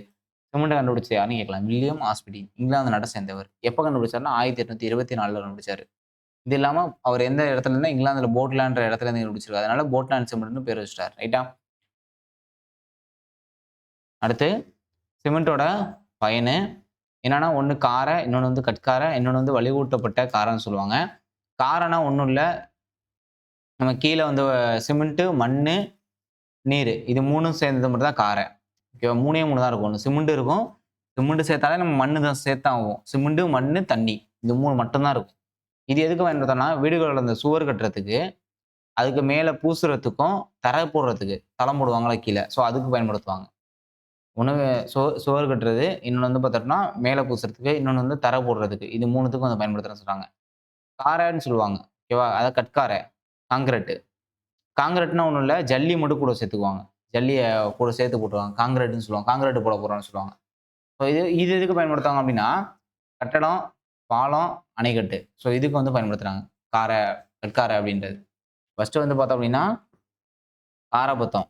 சிமெண்ட் கண்டுபிடிச்ச யாருன்னு கேட்கலாம். வில்லியம் ஆஸ்பிடி இங்கிலாந்து நாட்டை சேர்ந்தவர். எப்போ கண்டுபிடிச்சாருன்னா ஆயிரத்தி எட்நூத்தி இருபத்தி நாலில் கண்டுபிடிச்சாரு. இது இல்லாமல் அவர் எந்த இடத்துல இருந்தால் இங்கிலாந்தில் போட்லான்ற இடத்துல இருந்து கண்டுபிடிச்சிருக்காரு. அதனால போட்லாண்ட் சிமெண்ட்னு பேர் வச்சிட்டார். ரைட்டா அடுத்து சிமெண்ட்டோட பயனு. என்னன்னா ஒன்று காரை இன்னொன்று வந்து கட்காரை இன்னொன்று வந்து வலிவூட்டப்பட்ட காரன்னு சொல்லுவாங்க. காரனா ஒன்றும் இல்லை. நம்ம கீழே வந்து சிமெண்ட்டு மண் நீர். இது மூணும் சேர்ந்தது மட்டும் தான் காரை. ஓகேவா மூணே மூணு தான் இருக்கும். ஒன்று சிமெண்ட் இருக்கும். சிமெண்ட் சேர்த்தாலே நம்ம மண்ணு தான் சேர்த்தாகும் சிமெண்ட்டு மண் தண்ணி இந்த மூணு மட்டும்தான் இருக்கும். இது எதுக்கு பயன்படுத்தோம்னா வீடுகளில் அந்த சுவர் கட்டுறதுக்கு அதுக்கு மேலே பூசுறதுக்கும் தரை போடுறதுக்கு தளம் போடுவாங்களா கீழே. ஸோ அதுக்கு பயன்படுத்துவாங்க. ஒன்று சோ சுவர் கட்டுறது இன்னொன்று வந்து பார்த்தோம்னா மேலே பூசுறதுக்கு இன்னொன்று வந்து தரை போடுறதுக்கு இது மூணுத்துக்கும் வந்து பயன்படுத்துகிறேன்னு சொல்கிறாங்க காரைன்னு சொல்லுவாங்க ஓகேவா அதை கட்காரை காங்கிரட்டு. காங்கிரட்னா ஒன்றும் இல்லை ஜல்லி மட்டும் கூட சேர்த்துக்குவாங்க. ஜல்லியை கூட சேர்த்து போட்டுருவாங்க. காங்கிரீட்னு சொல்லுவாங்க. காங்கிரீட் போட போகிறோம்னு சொல்லுவாங்க. ஸோ இது இது எதுக்கு பயன்படுத்துவாங்க அப்படின்னா கட்டடம் பாலம் அணைக்கட்டு. ஸோ இதுக்கு வந்து பயன்படுத்துகிறாங்க காரை கற்காரை அப்படின்றது. ஃபஸ்ட்டு வந்து பார்த்தோம் அப்படின்னா காரபத்தம்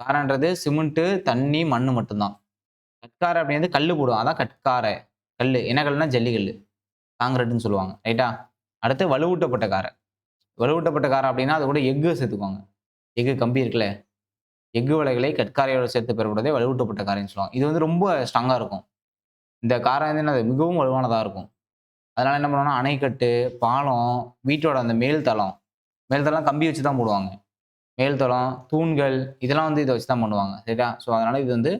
காரன்றது சிமெண்ட்டு தண்ணி மண் மட்டும்தான். கற்காரை அப்படிங்கிறது கல் போடுவோம் அதான் கற்காரை. கல் என்ன கல்னா ஜல்லிக்கல் காங்கிரீட்னு சொல்லுவாங்க. ரைட்டா அடுத்து வலுவூட்டப்பட்ட காரை. வலுவூட்டப்பட்ட காரை அப்படின்னா அது கூட எஃகு சேர்த்துக்குவாங்க. எஃகு கம்பி இருக்குல்ல? எஃகு வலைகளை கட்காரையோட சேர்த்து பெறப்படுவதே வலுவூட்டப்பட்ட காரைன்னு சொல்லுவாங்க. இது வந்து ரொம்ப ஸ்ட்ராங்காக இருக்கும். இந்த காரம் வந்து என்னது? மிகவும் வலுவானதாக இருக்கும். அதனால் என்ன பண்ணுவோம்னா அணைக்கட்டு பாலம் வீட்டோட அந்த மேல் தளம் மேல் தளம் கம்பி வச்சு தான் போடுவாங்க. மேல் தளம் தூண்கள் இதெல்லாம் வந்து இதை வச்சு தான் பண்ணுவாங்க. சரியா? ஸோ அதனால் இது வந்து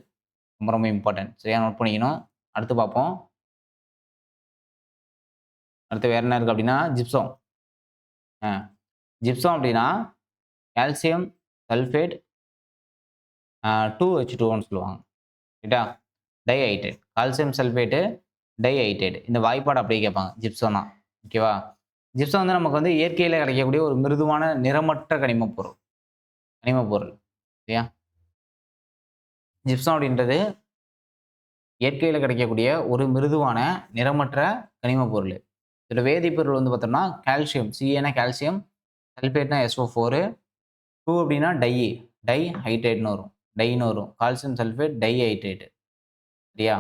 ரொம்ப ரொம்ப இம்பார்ட்டன்ட் சரியா? நோட் பண்ணிக்கணும். அடுத்து பார்ப்போம். அடுத்து வேற என்ன இருக்குது அப்படின்னா ஜிப்சம் ஆ. ஜிப்சம் அப்படின்னா கால்சியம் சல்ஃபேட் டூ ஹெச் டூன்னு சொல்லுவாங்க ரைட்டா dihydrate calcium sulphate dihydrate இந்த வாய்ப்பாடு அப்படியே கேட்பாங்க. ஜிப்சோனா ஓகேவா ஜிப்சம் வந்து நமக்கு வந்து இயற்கையில் கிடைக்கக்கூடிய ஒரு மிருதுவான நிறமற்ற கனிமப் பொருள். கனிமப் பொருள். சரியா? ஜிப்சம் அப்படின்றது இயற்கையில் கிடைக்கக்கூடிய ஒரு மிருதுவான நிறமற்ற கனிமப் பொருள். இதோட வேதிப்பொருள் வந்து பார்த்தோம்னா கால்சியம் சிஏனா கால்சியம் சல்ஃபேட்னா எஸ்ஓ ஃபோரு டூ அப்படின்னா டை டை ஹைட்ரேட்னு வரும். டைன்னு வரும். கால்சியம் சல்ஃபேட் டை ஹைட்ரேட்டு சரியா?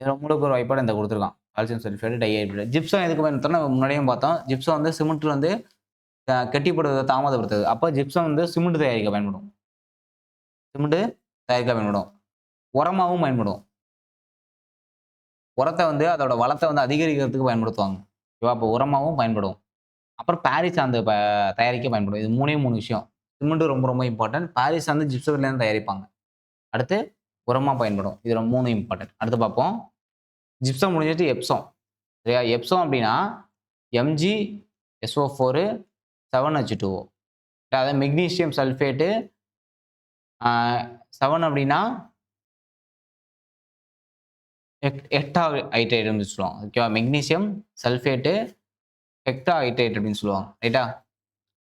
இதில் மூலக்கூறு வாய்ப்பாடு இந்த கொடுத்துருக்கான். Calcium sulphate dihydrate gypsum எதுக்கு பயன்படுத்தோம்னா முன்னாடியும் பார்த்தோம். ஜிப்சம் வந்து சிமெண்ட்ல வந்து கட்டிப்படுவதை தாமதப்படுத்துது. அப்போ ஜிப்சம் வந்து சிமெண்ட் தயாரிக்க பயன்படும். சிமெண்ட் தயாரிக்க பயன்படும். உரமாகவும் பயன்படும். உரத்தை வந்து அதோட வளத்தை வந்து அதிகரிக்கிறதுக்கு பயன்படுத்துவாங்க. ஓகேவா அப்போ உரமாகவும் பயன்படும். அப்புறம் பாரிஸ் அந்த ப தயாரிக்க பயன்படும். இது மூணே மூணு விஷயம். சிமெண்ட் ரொம்ப ரொம்ப இம்பார்ட்டன்ட் பாரிஸ் வந்து ஜிப்சத்துலேருந்து தயாரிப்பாங்க. அடுத்து உரமாக பயன்படும். இதில் மூணு இம்பார்ட்டன்ட் அடுத்து பார்ப்போம். ஜிப்சம் முடிஞ்சிட்டு எப்சம் சரியா? எப்சம் அப்படின்னா MG SO four seven H two O அதாவது மெக்னீசியம் சல்ஃபேட்டு செவன் அப்படின்னா எக் எக்டா ஹைட்ரேட் அப்படின்னு சொல்லுவாங்க. ஓகேவா மெக்னீசியம் சல்ஃபேட்டு ஹெக்டா ஹைட்ரேட் அப்படின்னு சொல்லுவாங்க. ரைட்டா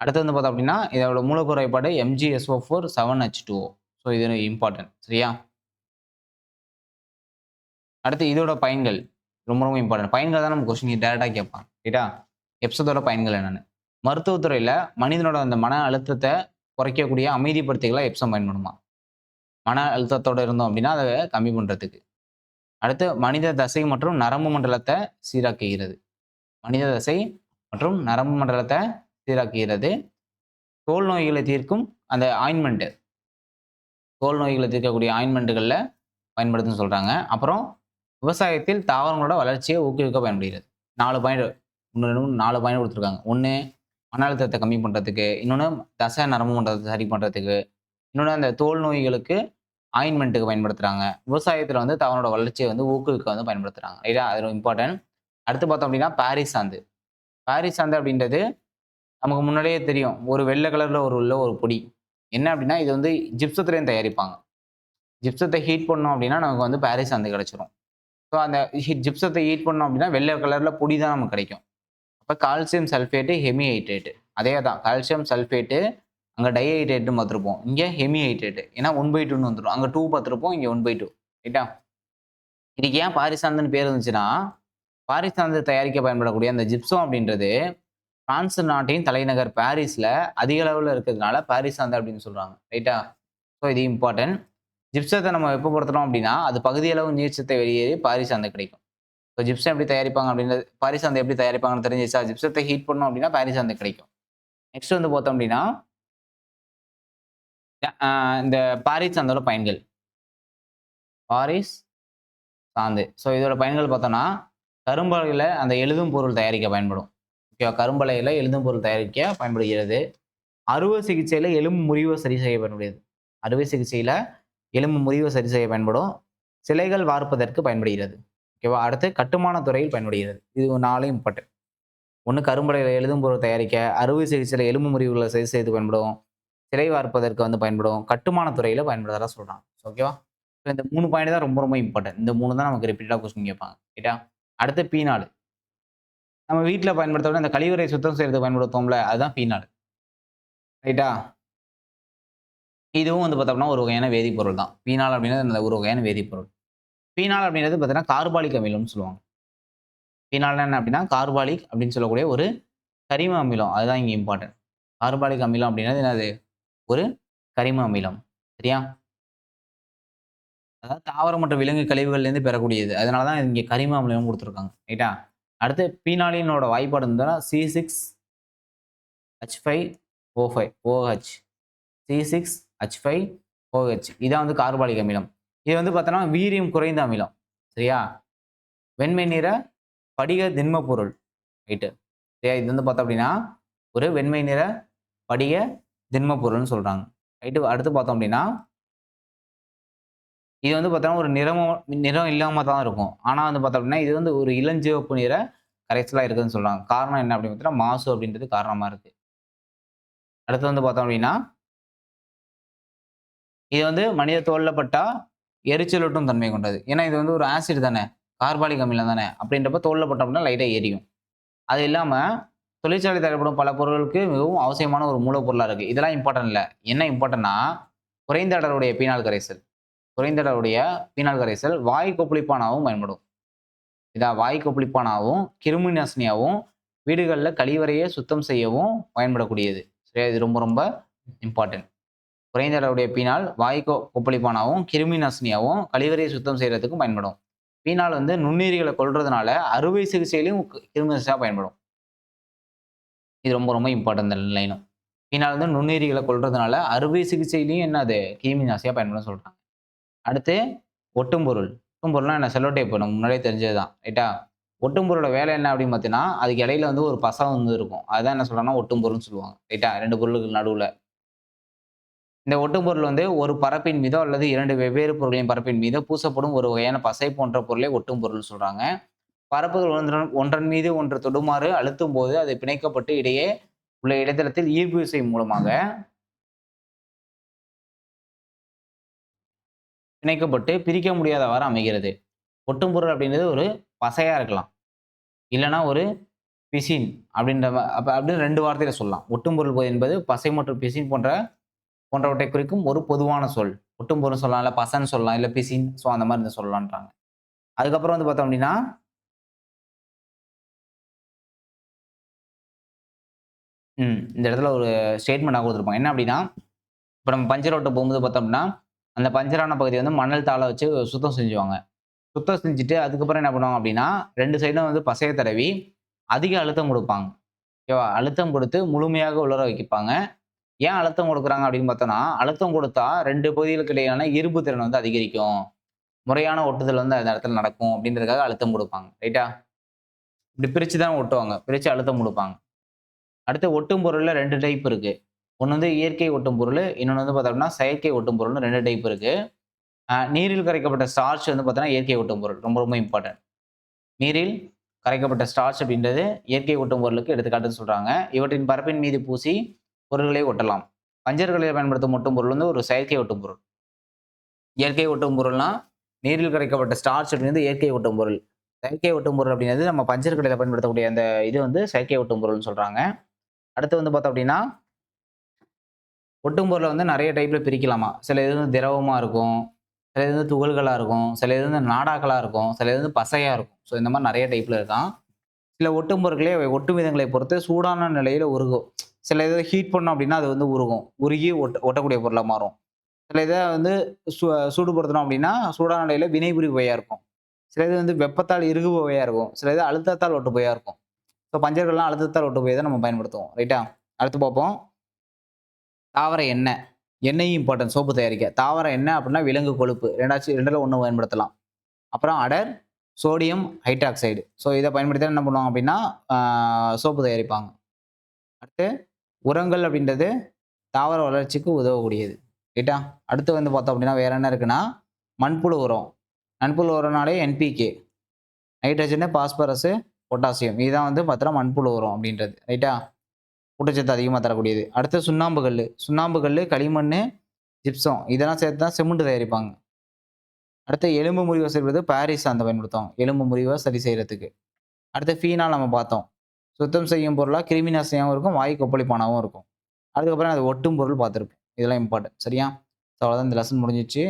அடுத்து வந்து பார்த்தோம் அப்படின்னா இதோட மூலக்கூறு MGSO four seven H two so இது இம்பார்ட்டன்ட் சரியா? அடுத்து இதோட பயன்கள். ரொம்ப ரொம்ப இம்பார்ட்டன்ட் பயன்கள் தான் நம்ம கொஸ்டின் டேரெக்டாக கேட்பான் ரைட்டா எப்சதோட பயன்கள் என்னென்னு. மருத்துவத்துறையில் மனிதனோட அந்த மன அழுத்தத்தை குறைக்கக்கூடிய அமைதிப்படுத்திகளாக எப்சம் பயன்படுமா? மன அழுத்தத்தோட இருந்தோம் அப்படின்னா அதை கம்மி பண்ணுறதுக்கு அடுத்து மனித தசை மற்றும் நரம்பு மண்டலத்தை சீராக்குகிறது. மனித தசை மற்றும் நரம்பு மண்டலத்தை சீராக்குகிறது. தோல் நோய்களை தீர்க்கும் அந்த ஆயின்மெண்ட்டு தோல் நோய்களை தீர்க்கக்கூடிய ஆயின்மெண்ட்டுகளில் பயன்படுத்துன்னு சொல்கிறாங்க அப்புறம் விவசாயத்தில் தாவரங்களோட வளர்ச்சியை ஊக்குவிக்க பயன்படுகிறது. நாலு பாயிண்ட் ஒன்று ரெண்டு மூணு நாலு பாயிண்ட் கொடுத்துருக்காங்க. ஒன்று மன அழுத்தத்தை கம்மி பண்ணுறதுக்கு இன்னொன்று தசை நரம்பு பண்ணுறது சரி பண்ணுறதுக்கு இன்னொன்று அந்த தோல் நோய்களுக்கு ஆயின்மெண்ட்டுக்கு பயன்படுத்துகிறாங்க விவசாயத்தில் வந்து தாவரோட வளர்ச்சியை வந்து ஊக்குவிக்க வந்து பயன்படுத்துகிறாங்க ரைட்டா அது இம்பார்ட்டன்ட் அடுத்து பார்த்தோம் அப்படின்னா பாரிஸ் சாந்து பாரிஸ் சாந்து அப்படின்றது நமக்கு முன்னாடியே தெரியும். ஒரு வெள்ளை கலரில் ஒரு உள்ள ஒரு பொடி. என்ன அப்படின்னா இது வந்து ஜிப்சத்துலேயும் தயாரிப்பாங்க. ஜிப்சத்தை ஹீட் பண்ணோம் அப்படின்னா நமக்கு வந்து பாரிஸ் அந்த கிடச்சிரும். ஸோ அந்த ஹீட் ஜிப்சத்தை ஹீட் பண்ணோம் அப்படின்னா வெள்ளை கலரில் பொடி தான் நமக்கு கிடைக்கும். அப்போ கால்சியம் சல்ஃபேட்டு ஹெமி ஹைட்ரேட்டு அதே தான். கால்சியம் சல்ஃபேட்டு அங்கே டைஹைட்ரேட்னு பார்த்துருப்போம். இங்கே ஹெமி ஹைட்ரேட்டு ஏன்னா ஒன் பை டூன்னு வந்துடும் அங்கே டூ பார்த்துருப்போம் இங்கே ஒன் பை டூ ரைட்டா இதுக்கு ஏன் பாரிசாந்துன்னு பேர் இருந்துச்சுன்னா பாரிசாந்து தயாரிக்க பயன்படக்கூடிய அந்த ஜிப்சம் அப்படின்றது பிரான்ஸ் நாட்டின் தலைநகர் பாரிஸில் அதிக அளவில் இருக்கிறதுனால அந்த அப்படின்னு சொல்கிறாங்க ரைட்டா ஸோ இது இம்பார்ட்டன்ட் ஜிப்சத்தை நம்ம எப்போ அப்படின்னா அது பகுதியளவு நீர்ச்சத்தை வெளியேறி பாரிஸ் அந்த கிடைக்கும். ஸோ ஜிப்சம் எப்படி தயாரிப்பாங்க அப்படின்றது அந்த எப்படி தயாரிப்பாங்கன்னு தெரிஞ்சிச்சா? ஜிப்சத்தை ஹீட் பண்ணோம் அப்படின்னா பாரிஸ் அந்த கிடைக்கும். நெக்ஸ்ட் வந்து பார்த்தோம் அப்படின்னா இந்த பாரிஸ் சாந்தோட பயன்கள். பாரிஸ் சாந்து. ஸோ இதோட பயன்கள் பார்த்தோம்னா கரும்பலையில் அந்த எழுதும் பொருள் தயாரிக்க பயன்படும். ஓகேவா கரும்பலையில் எழுதும் பொருள் தயாரிக்க பயன்படுகிறது. அறுவை சிகிச்சையில் எலும்பு முறிவை சரி செய்ய பயன்படுகிறது. அறுவை சிகிச்சையில் எலும்பு முறிவை சரி செய்ய பயன்படும். சிலைகள் வார்ப்பதற்கு பயன்படுகிறது. ஓகேவா? அடுத்து கட்டுமான துறையில் பயன்படுகிறது. இது நாளையும் இம்பார்ட்டன்ட் ஒன்று கரும்பலையில் எழுதும் பொருள் தயாரிக்க அறுவை சிகிச்சையில் எலும்பு முறிவுகளை சரி செய்து பயன்படும். சிலை வார்ப்பதற்கு வந்து பயன்படும். கட்டுமான துறையில் பயன்படுறதா சொல்கிறாங்க ஓகேவா? ஸோ இந்த மூணு பாயிண்ட் தான் ரொம்ப ரொம்ப இம்பார்ட்டன்ட் இந்த மூணு தான் நமக்கு ரிப்பீட்டாக கொஸ்டின் கேட்பாங்க ரைட்டா அடுத்து பீனாடு நம்ம வீட்டில் பயன்படுத்த இந்த கழிவுறை சுத்தம் செய்யறதுக்கு பயன்படுத்துவோம்ல அதுதான் பீனால். ரைட்டா இதுவும் வந்து பார்த்தோம்னா ஒரு வகையான வேதிப்பொருள் தான். பீனால் அப்படின்றது ஒரு வகையான வேதிப்பொருள். பீனால் அப்படின்றது பார்த்தீங்கன்னா கார்பாலிக் அமிலம்னு சொல்லுவாங்க. பீனால் என்ன அப்படின்னா கார்பாலிக் அப்படின்னு சொல்லக்கூடிய ஒரு கரிம அமிலம். அதுதான் இங்கே இம்பார்ட்டன்ட் கார்பாலிக் அமிலம் அப்படின்றது என்னது? ஒரு கரிம அமிலம். சரியா? அதாவது தாவரம் மற்றும் விலங்கு கழிவுகள்லேருந்து பெறக்கூடியது. அதனால தான் இங்கே கரிம அமிலம் கொடுத்துருக்காங்க. ரைட்டா அடுத்து பீனாலினோட வாய்ப்பாடு இருந்ததுன்னா C six H five O five OH C six H five OH இதான் வந்து கார்பாலிக் அமிலம். இது வந்து பார்த்தோன்னா வீரியம் குறைந்த அமிலம். சரியா? வெண்மை நிற படிக திண்ம பொருள் ரைட்டு சரியா? இது வந்து பார்த்தோம் அப்படின்னா ஒரு வெண்மை நிற படிக திண்ம பொருள்னு சொல்கிறாங்க ரைட்டு அடுத்து பார்த்தோம் அப்படின்னா இது வந்து பார்த்தோன்னா ஒரு நிறமும் நிறம் இல்லாமல் தான் இருக்கும். ஆனால் வந்து பார்த்தோம் அப்படின்னா இது வந்து ஒரு இளஞ்சிவப்பு நிற கரைசலாக இருக்குதுன்னு சொல்கிறாங்க காரணம் என்ன அப்படின்னு பார்த்தீங்கன்னா மாசு அப்படின்றது காரணமாக இருக்குது அடுத்து வந்து பார்த்தோம் அப்படின்னா இது வந்து மனித தோலில் பட்டா எரிச்சலூட்டும் தன்மை கொண்டது. ஏன்னா இது வந்து ஒரு ஆசிட் தானே கார்பாலிக் அமிலம் தானே அப்படின்றப்ப தோலில் பட்டோம் அப்படின்னா லைட்டாக எரியும். அது இல்லாமல் தொழிற்சாலை தேவைப்படும் பல பொருட்களுக்கு மிகவும் அவசியமான ஒரு மூலப்பொருளாக இருக்குது இதெல்லாம் இம்பார்ட்டன்ட் இல்லை. என்ன இம்பார்ட்டன்னா குறைந்த அடருடைய பீனால் கரைசல். குறைந்த அளவுடைய பீனால் கரைசல் வாய் கொப்பளிப்பானாகவும் பயன்படும். இதான் வாய் கொப்பளிப்பானாகவும் கிருமி நாசினியாகவும் வீடுகளில் கழிவறையை சுத்தம் செய்யவும் பயன்படக்கூடியது. சரியா? இது ரொம்ப ரொம்ப இம்பார்ட்டன்ட் குறைந்த அளவுடைய பீனால் வாய் கொ கொப்பளிப்பானாகவும் கிருமி நாசினியாகவும் கழிவறையை சுத்தம் செய்கிறதுக்கும் பயன்படும். பீனால் வந்து நுண்ணுயிரிகளை கொள்றதுனால அறுவை சிகிச்சையிலையும் கிருமி நாசினியாக பயன்படும். இது ரொம்ப ரொம்ப இம்பார்ட்டன்ட் லைனும் பீனால் வந்து நுண்ணுயிரிகளை கொள்றதுனால அறுவை சிகிச்சையிலையும் என்னது கிருமி நாசியாக பயன்படும் சொல்கிறாங்க அடுத்து ஒட்டும் பொருள் ஒட்டும் பொருள்னா என்ன? செல்லோ டேப் நம்ம முன்னாடியே தெரிஞ்சது தான் ரைட்டா? ஒட்டும் பொருளோட வேலை என்ன அப்படின்னு பார்த்தீங்கன்னா அதுக்கு இடையில வந்து ஒரு பசம் வந்து இருக்கும். அதுதான் என்ன சொல்றாங்கன்னா ஒட்டும் பொருள்னு சொல்லுவாங்க. ரைட்டா? ரெண்டு பொருளுக்கு நடுவில். இந்த ஒட்டும் பொருள் வந்து ஒரு பரப்பின் மீதோ அல்லது இரண்டு வெவ்வேறு பொருட்களின் பரப்பின் மீதோ பூசப்படும் ஒரு வகையான பசை போன்ற பொருளை ஒட்டும் பொருள் சொல்றாங்க. பரப்புகள் ஒன்றன் ஒன்றன் மீது ஒன்று தொடுமாறு அழுத்தும் போது அது பிணைக்கப்பட்டு இடையே உள்ள இடைத்தளத்தில் ஈர்ப்பு விசை மூலமாக இணைக்கப்பட்டு பிரிக்க முடியாதவாறு அமைகிறது. ஒட்டும் பொருள் அப்படின்றது ஒரு பசையாக இருக்கலாம். இல்லைன்னா ஒரு பிசின் அப்படின்ற அப்படின்னு ரெண்டு வார்த்தையில சொல்லலாம். ஒட்டும் பொருள் என்பது பசை மற்றும் பிசின் போன்ற போன்றவற்றை குறிக்கும் ஒரு பொதுவான சொல். ஒட்டும் பொருள் சொல்லலாம் இல்லை பசன்னு சொல்லலாம் இல்லை பிசின் ஸோ அந்த மாதிரி இருந்து சொல்லலான்றாங்க. அதுக்கப்புறம் வந்து பார்த்தோம் அப்படின்னா ம் இந்த இடத்துல ஒரு ஸ்டேட்மெண்ட் கொடுத்துருப்பாங்க. என்ன அப்படின்னா இப்போ நம்ம பஞ்சர் ஓட்ட போகும்போது பார்த்தோம்னா அந்த பஞ்சரான பகுதியை வந்து மணல் தாளை வச்சு சுத்தம் செஞ்சுவாங்க. சுத்தம் செஞ்சுட்டு அதுக்கப்புறம் என்ன பண்ணுவாங்க அப்படின்னா ரெண்டு சைடும் வந்து பசையை தடவி அதிக அழுத்தம் கொடுப்பாங்க. ஓகேவா? அழுத்தம் கொடுத்து முழுமையாக உலர வைப்பாங்க. ஏன் அழுத்தம் கொடுக்குறாங்க அப்படின்னு பார்த்தோன்னா அழுத்தம் கொடுத்தா ரெண்டு பகுதிகளுக்கு இடையிலான இருப்பு திறன் வந்து அதிகரிக்கும். முறையான ஒட்டுதல் வந்து அந்த இடத்துல நடக்கும் அப்படின்றதுக்காக அழுத்தம் கொடுப்பாங்க. ரைட்டா? இப்படி பிரித்து தான் ஒட்டுவாங்க. பிரித்து அழுத்தம் கொடுப்பாங்க. அடுத்து ஒட்டும் பொருளில் ரெண்டு டைப் இருக்குது ஒன்று வந்து இயற்கை ஒட்டும் பொருள் இன்னொன்று வந்து பார்த்தோம்னா செயற்கை ஒட்டும் பொருள்னு ரெண்டு டைப் இருக்கு. நீரில் கரைக்கப்பட்ட ஸ்டார்ச் வந்து பார்த்தோன்னா இயற்கை ஒட்டும் பொருள் ரொம்ப ரொம்ப இம்பார்ட்டன்ட் நீரில் கரைக்கப்பட்ட ஸ்டார்ச் அப்படின்றது இயற்கை ஒட்டும் பொருளுக்கு எடுத்துக்காட்டுன்னு சொல்கிறாங்க இவற்றின் பரப்பின் மீது பூசி பொருள்களை ஒட்டலாம். பஞ்சர்களில் பயன்படுத்தும் ஒட்டும் பொருள் வந்து ஒரு செயற்கை ஒட்டும் பொருள். இயற்கை ஒட்டும் பொருள்னா நீரில் கரைக்கப்பட்ட ஸ்டார்ச் அப்படின்றது இயற்கை ஒட்டும் பொருள். செயற்கை ஒட்டும் பொருள் அப்படின்றது நம்ம பஞ்சர் கடையில் பயன்படுத்தக்கூடிய அந்த இது வந்து செயற்கை ஒட்டும் பொருள்னு சொல்கிறாங்க அடுத்து வந்து பார்த்தோம் அப்படின்னா ஒட்டும் பொருளை வந்து நிறைய டைப்பில் பிரிக்கலாமா? சில இது வந்து திரவமாக இருக்கும் சில இது வந்து துகள்களாக இருக்கும் சில இது வந்து நாடாக்களாக இருக்கும் சில இது வந்து பசையாக இருக்கும். ஸோ இந்த மாதிரி நிறைய டைப்பில் இருக்கான். சில ஒட்டும் பொருட்களே அவை ஒட்டும் விதங்களை பொறுத்து சூடான நிலையில் உருகும். சில இதை ஹீட் பண்ணோம் அப்படின்னா அது வந்து உருகும். உருகி ஒட்ட ஒட்டக்கூடிய பொருளாக மாறும். சில இதை வந்து சு சூடுபடுத்தணும் அப்படின்னா சூடான நிலையில வினைபுரிபவையா இருக்கும். சில இது வந்து வெப்பத்தால் இறுகுவையாக இருக்கும். சில இது அழுத்தத்தால் ஒட்டு போயாக இருக்கும். ஸோ பஞ்சர்கள்லாம் அழுத்தத்தால் ஒட்டு போய் தான் நம்ம பயன்படுத்துவோம். ரைட்டா அடுத்து பார்ப்போம். தாவர எண்ணெய். எண்ணெயும் இம்பார்ட்டன்ட் சோப்பு தயாரிக்க. தாவர எண்ணெய் அப்படின்னா விலங்கு கொழுப்பு. ரெண்டாச்சும் ரெண்டில் ஒன்று பயன்படுத்தலாம். அப்புறம் அடர் சோடியம் ஹைட்ராக்சைடு ஸோ இதை பயன்படுத்தி என்ன பண்ணுவாங்க அப்படின்னா சோப்பு தயாரிப்பாங்க. அடுத்து உரங்கள் அப்படின்றது தாவர வளர்ச்சிக்கு உதவக்கூடியது. ரைட்டா அடுத்து வந்து பார்த்தோம் அப்படின்னா வேற என்ன இருக்குன்னா மண்புழு உரம். மண்புழு உரம்னாலே என்பிகே நைட்ரஜனு பாஸ்பரஸு பொட்டாசியம். இதுதான் வந்து பார்த்தோன்னா மண்புழு உரம் அப்படின்றது. ரைட்டா? ஊட்டச்சத்து அதிகமாக தரக்கூடியது. அடுத்து சுண்ணாம்பு கல் சுண்ணாம்பு கல் களிமண் ஜிப்சம் இதெல்லாம் சேர்த்து தான் சிமெண்ட் தயாரிப்பாங்க. அடுத்து எலும்பு முறிவை செய்வது பாரிஸ் அந்த பயன்படுத்தும் எலும்பு முறிவை சரி செய்கிறதுக்கு அடுத்து ஃபீனால் நம்ம பார்த்தோம். சுத்தம் செய்யும் பொருளாக கிருமி நாசினியாகவும் இருக்கும் வாய் கொப்பளிப்பானாகவும் இருக்கும். அதுக்கப்புறம் அது ஒட்டும் பொருள் பார்த்துருப்போம். இதெல்லாம் இம்பார்ட்டன்ட் சரியா? ஸோ அவ்வளோதான் இந்த லெசன் முடிஞ்சிச்சு.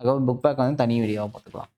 அதுக்கப்புறம் புக் பேக் வந்து தனி வீடியோவாக பார்த்துக்கலாம்.